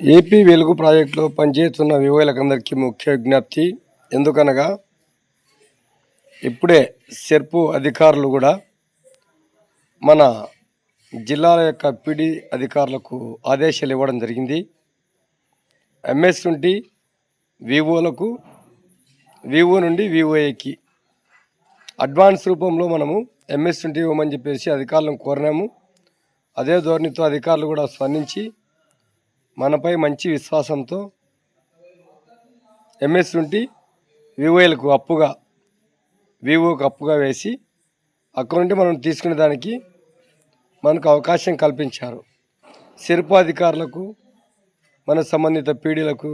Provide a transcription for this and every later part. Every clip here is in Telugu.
ఏపీ వెలుగు ప్రాజెక్టులో పనిచేస్తున్న వివోలకందరికీ ముఖ్య విజ్ఞప్తి. ఎందుకనగా ఇప్పుడే సెర్పు అధికారులు కూడా మన జిల్లాల యొక్క పిడి అధికారులకు ఆదేశాలు ఇవ్వడం జరిగింది. ఎంఎస్ నుండి వివోలకు వివో నుండి వివోఏకి అడ్వాన్స్ రూపంలో మనము ఎంఎస్ నుండి ఇవ్వమని చెప్పేసి అధికారులను కోరినాము. అదే ధోరణితో అధికారులు కూడా స్పందించి మనపై మంచి విశ్వాసంతో ఎంఎస్ నుండి వివోఎల్కు అప్పుగా వివోకు అప్పుగా వేసి అక్కడ నుండి మనం తీసుకునే దానికి మనకు అవకాశం కల్పించారు. శిల్పాధికారులకు మన సంబంధిత పీడీలకు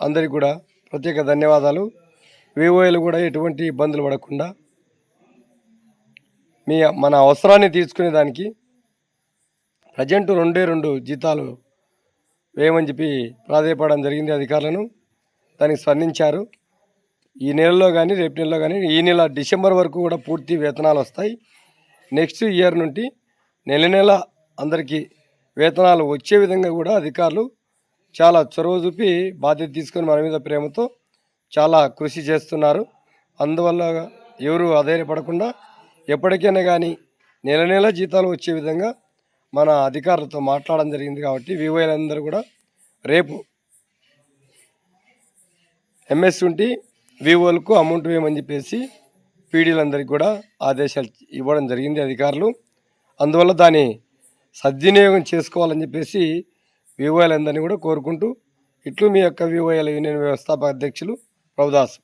అందరికీ కూడా ప్రత్యేక ధన్యవాదాలు. వివోఎల్ కూడా ఎటువంటి ఇబ్బందులు పడకుండా మీ మన అవసరాన్ని తీర్చుకునే దానికి ప్రజెంట్ రెండే రెండు జీతాలు వేయమని చెప్పి ప్రాధాయపడడం జరిగింది అధికారులను. దానికి స్పందించారు. ఈ నెలలో కానీ రేపు నెలలో కానీ ఈ నెల డిసెంబర్ వరకు కూడా పూర్తి వేతనాలు వస్తాయి. నెక్స్ట్ ఇయర్ నుండి నెల నెల అందరికీ వేతనాలు వచ్చే విధంగా కూడా అధికారులు చాలా చొరవ చూపి బాధ్యత తీసుకొని మన మీద ప్రేమతో చాలా కృషి చేస్తున్నారు. అందువల్ల ఎవరు అధైర్యపడకుండా ఎప్పటికైనా కానీ నెల నెల జీతాలు వచ్చే విధంగా మన అధికారులతో మాట్లాడడం జరిగింది కాబట్టి వివోలందరూ కూడా రేపు ఎంఎస్ ఉంటి వివోలకు అమౌంట్ వేయమని చెప్పేసి పీడీలందరికీ కూడా ఆదేశాలు ఇవ్వడం జరిగింది అధికారులు. అందువల్ల దాన్ని సద్వినియోగం చేసుకోవాలని చెప్పేసి వివోలందరినీ కూడా కోరుకుంటూ ఇట్లు మీ యొక్క వివోఎల్ యూనియన్ వ్యవస్థాపక అధ్యక్షులు ప్రభుదాస్